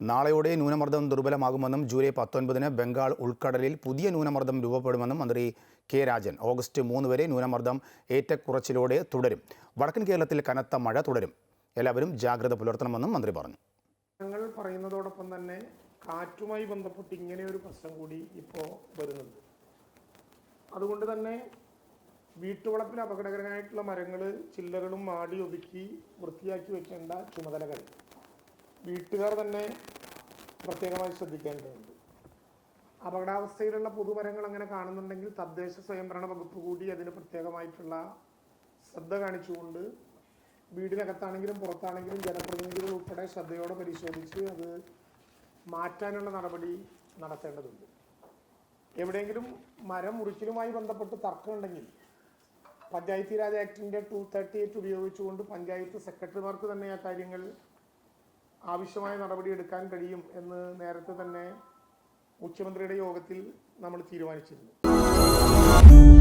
നാളെയോടെ ന്യൂനമർദ്ദം ദുർബലമാകുമെന്നും ജൂലൈ പത്തൊൻപതിന് ബംഗാൾ ഉൾക്കടലിൽ പുതിയ ന്യൂനമർദ്ദം രൂപപ്പെടുമെന്നും മന്ത്രി കെ രാജൻ. ഓഗസ്റ്റ് മൂന്ന് വരെ ന്യൂനമർദ്ദം ഏറ്റക്കുറച്ചിലോടെ തുടരും. വടക്കൻ കേരളത്തിൽ കനത്ത മഴ തുടരും. എല്ലാവരും ജാഗ്രത പുലർത്തണമെന്നും മന്ത്രി പറഞ്ഞു. ഞങ്ങൾ പറയുന്നതോടൊപ്പം തന്നെ കാറ്റുമായി ബന്ധപ്പെട്ട് ഇങ്ങനെ ഒരു പ്രശ്നം കൂടി ഇപ്പോൾ വരുന്നുണ്ട്. അതുകൊണ്ട് തന്നെ വീട്ടുവളപ്പിൽ അപകടകരമായിട്ടുള്ള മരങ്ങൾ ചില്ലകളും മാടി ഒതുക്കി വൃത്തിയാക്കി വെക്കേണ്ട ചുമതലകൾ വീട്ടുകാർ തന്നെ പ്രത്യേകമായി ശ്രദ്ധിക്കേണ്ടതുണ്ട്. അപകടാവസ്ഥയിലുള്ള പുതുമരങ്ങൾ അങ്ങനെ കാണുന്നുണ്ടെങ്കിൽ തദ്ദേശ സ്വയംഭരണ വകുപ്പ് കൂടി അതിന് പ്രത്യേകമായിട്ടുള്ള ശ്രദ്ധ കാണിച്ചുകൊണ്ട് വീടിനകത്താണെങ്കിലും പുറത്താണെങ്കിലും ജനപ്രതിനിധികൾ ഉൾപ്പെടെ ശ്രദ്ധയോടെ പരിശോധിച്ച് അത് മാറ്റാനുള്ള നടപടി നടത്തേണ്ടതുണ്ട്. എവിടെയെങ്കിലും മരം മുറിക്കലുമായി ബന്ധപ്പെട്ട് തർക്കമുണ്ടെങ്കിൽ പഞ്ചായത്തി രാജ് ആക്ടിന്റെ ടു തേർട്ടി എയ്റ്റ് ഉപയോഗിച്ചുകൊണ്ട് പഞ്ചായത്ത് സെക്രട്ടറിമാർക്ക് തന്നെ ആ കാര്യങ്ങൾ ആവശ്യമായ നടപടി എടുക്കാൻ കഴിയും എന്ന് നേരത്തെ തന്നെ മുഖ്യമന്ത്രിയുടെ യോഗത്തിൽ നമ്മൾ തീരുമാനിച്ചിരുന്നു.